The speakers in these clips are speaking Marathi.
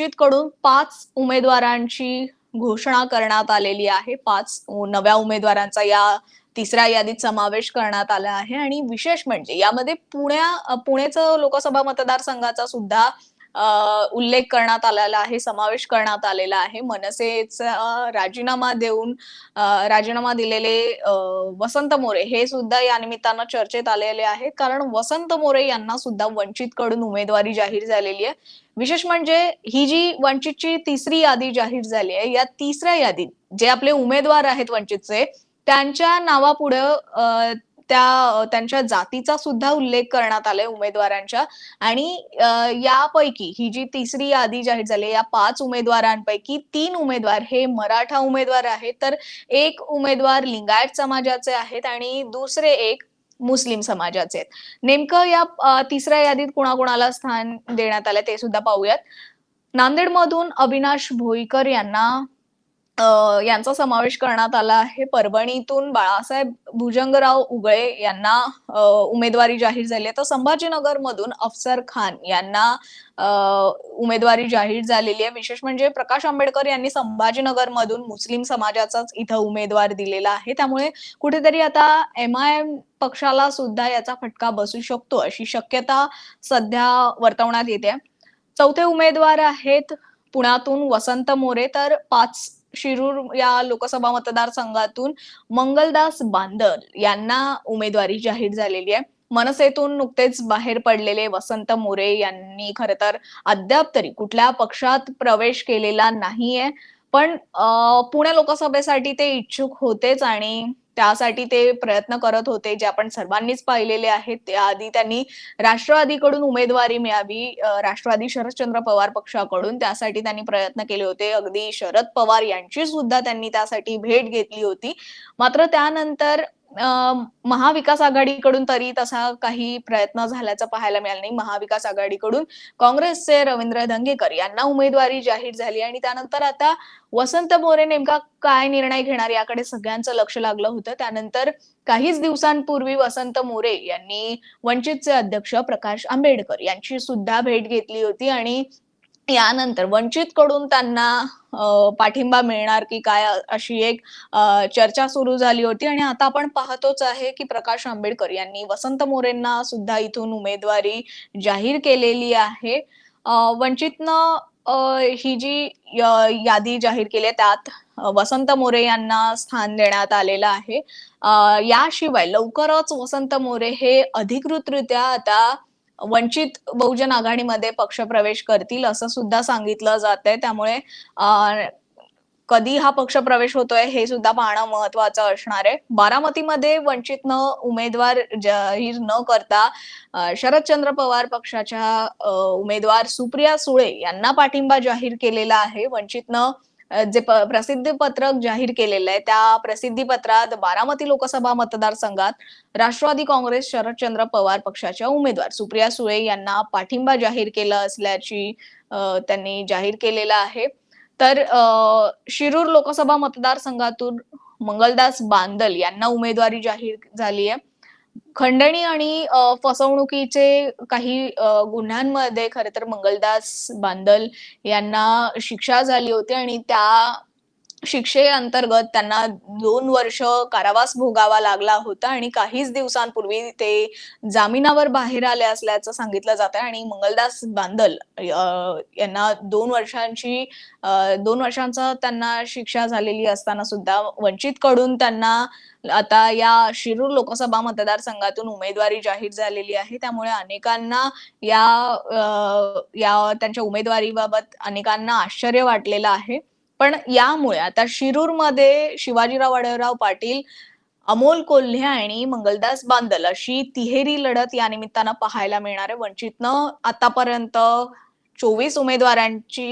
वंचित कडून पाच उमेदवारांची घोषणा करण्यात आलेली आहे. पाच नव्या उमेदवारांचा या तिसऱ्या यादीत समावेश करण्यात आला आहे. आणि विशेष म्हणजे यामध्ये पुण्या पुणेचं लोकसभा मतदारसंघाचा सुद्धा उल्लेख करण्यात आलेला आहे समावेश करण्यात आलेला आहे. मनसेचा राजीनामा देऊन राजीनामा दिलेले वसंत मोरे हे सुद्धा या निमित्तानं चर्चेत आलेले आहेत कारण वसंत मोरे यांना सुद्धा वंचित कडून उमेदवारी जाहीर झालेली आहे. विशेष म्हणजे ही जी वंचितची तिसरी यादी जाहीर झाली आहे या तिसऱ्या यादीत जे आपले उमेदवार आहेत वंचितचे त्यांच्या नावापुढं अ, त्या त्यांच्या जातीचा सुद्धा उल्लेख करण्यात आलाय उमेदवारांच्या. आणि यापैकी ही जी तिसरी यादी जाहीर झाली या पाच उमेदवारांपैकी तीन उमेदवार हे मराठा उमेदवार आहेत. तर एक उमेदवार लिंगायत समाजाचे आहेत आणि दुसरे एक मुस्लिम समाजाचे आहेत. नेमकं या तिसऱ्या यादीत कुणाकुणाला स्थान देण्यात आलं ते सुद्धा पाहूयात. नांदेडमधून अविनाश भोईकर यांना यांचा समावेश करण्यात आला आहे. परभणीतून बाळासाहेब भुजंगराव उगळे यांना उमेदवारी जाहीर झाली आहे. तर संभाजीनगर मधून अफसर खान यांना उमेदवारी जाहीर झालेली आहे. विशेष म्हणजे प्रकाश आंबेडकर यांनी संभाजीनगर मधून मुस्लिम समाजाचाच इथं उमेदवार दिलेला आहे. त्यामुळे कुठेतरी आता एम आय एम पक्षाला सुद्धा याचा फटका बसू शकतो अशी शक्यता सध्या वर्तवण्यात येते. चौथे उमेदवार आहेत पुण्यातून वसंत मोरे. तर पाच शिरूर या लोकसभा मतदारसंघातून मंगलदास बांदल यांना उमेदवारी जाहीर झालेली आहे. मनसेतून नुकतेच बाहेर पडलेले वसंत मोरे यांनी खर तर अद्याप तरी कुठल्या पक्षात प्रवेश केलेला नाहीये. पण पुणे लोकसभेसाठी ते इच्छुक होतेच आणि त्यासाठी ते प्रयत्न करत होते जे आपण सर्वांनीच पाहिलेले आहेत. त्याआधी त्यांनी राष्ट्रवादीकडून उमेदवारी मिळावी राष्ट्रवादी शरदचंद्र पवार पक्षाकडून त्यासाठी त्यांनी प्रयत्न केले होते. अगदी शरद पवार यांची सुद्धा त्यांनी त्यासाठी भेट घेतली होती. मात्र त्यानंतर महाविकास आघाडीकडून तरी तसा काही प्रयत्न झाल्याचं पाहायला मिळालं नाही. महाविकास आघाडीकडून काँग्रेसचे रवींद्र धंगेकर यांना उमेदवारी जाहीर झाली आणि त्यानंतर आता वसंत मोरे नेमका काय निर्णय घेणार याकडे सगळ्यांचं लक्ष लागलं होतं. त्यानंतर काहीच दिवसांपूर्वी वसंत मोरे यांनी वंचितचे अध्यक्ष प्रकाश आंबेडकर यांची सुद्धा भेट घेतली होती आणि यानंतर वंचित कडून त्यांना पाठिंबा मिळणार की काय अशी एक चर्चा सुरू झाली होती. आणि आता आपण पाहतोच आहे की प्रकाश आंबेडकर यांनी वसंत मोरेंना सुद्धा इथून उमेदवारी जाहीर केलेली आहे. वंचितनं ही जी यादी जाहीर केली आहे त्यात वसंत मोरे यांना स्थान देण्यात आलेलं आहे. याशिवाय लवकरच वसंत मोरे हे अधिकृतरित्या आता वंचित बहुजन आघाडीमध्ये पक्षप्रवेश करतील असं सुद्धा सांगितलं जात आहे त्यामुळे कधी हा पक्ष प्रवेश होतोय हे सुद्धा पाहणं महत्वाचं असणार आहे. बारामतीमध्ये वंचितनं उमेदवार जाहीर न करता शरदचंद्र पवार पक्षाच्या उमेदवार सुप्रिया सुळे यांना पाठिंबा जाहीर केलेला आहे. वंचितनं जे प- प्रसिद्धी पत्रक जाहीर केलेलं आहे त्या प्रसिद्धी पत्रात बारामती लोकसभा मतदारसंघात राष्ट्रवादी काँग्रेस शरदचंद्र पवार पक्षाच्या उमेदवार सुप्रिया सुळे यांना पाठिंबा जाहीर केला असल्याची त्यांनी जाहीर केलेला आहे. तर शिरूर लोकसभा मतदारसंघातून मंगलदास बांदल यांना उमेदवारी जाहीर झाली आहे. खंडणी आणि फसवणुकीचे काही गुन्ह्यांमध्ये खर तर मंगलदास बांदल यांना शिक्षा झाली होती आणि त्या शिक्षेअंतर्गत त्यांना दोन वर्ष कारावास भोगावा लागला होता आणि काहीच दिवसांपूर्वी ते जामिनावर बाहेर आले असल्याचं सांगितलं जात आहे आणि मंगलदास बांदल यांना दोन वर्षांची दोन वर्षांचा त्यांना शिक्षा झालेली असताना सुद्धा वंचित कडून त्यांना आता या शिरूर लोकसभा मतदारसंघातून उमेदवारी जाहीर झालेली आहे. त्यामुळे अनेकांना या या त्यांच्या उमेदवारीबाबत अनेकांना आश्चर्य वाटलेलं आहे. पण यामुळे आता शिरूरमध्ये शिवाजीराव आढळराव पाटील अमोल कोल्हे आणि मंगलदास बांदल अशी तिहेरी लढत या निमित्तानं पाहायला मिळणार आहे. वंचितनं आतापर्यंत चोवीस उमेदवारांची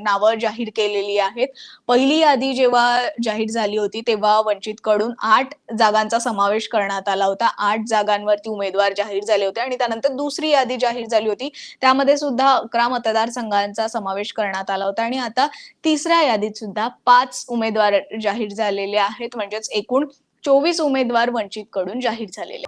नावं जाहीर केलेली आहेत. पहिली यादी जेव्हा जाहीर झाली होती तेव्हा वंचित कडून आठ जागांचा समावेश करण्यात आला होता. आठ जागांवरती उमेदवार जाहीर झाले होते आणि त्यानंतर दुसरी यादी जाहीर झाली होती. त्यामध्ये सुद्धा अकरा मतदारसंघांचा समावेश करण्यात आला होता आणि आता तिसऱ्या यादीत सुद्धा पाच उमेदवार जाहीर झालेले आहेत. म्हणजेच एकूण चोवीस उमेदवार वंचित कडून जाहीर झालेले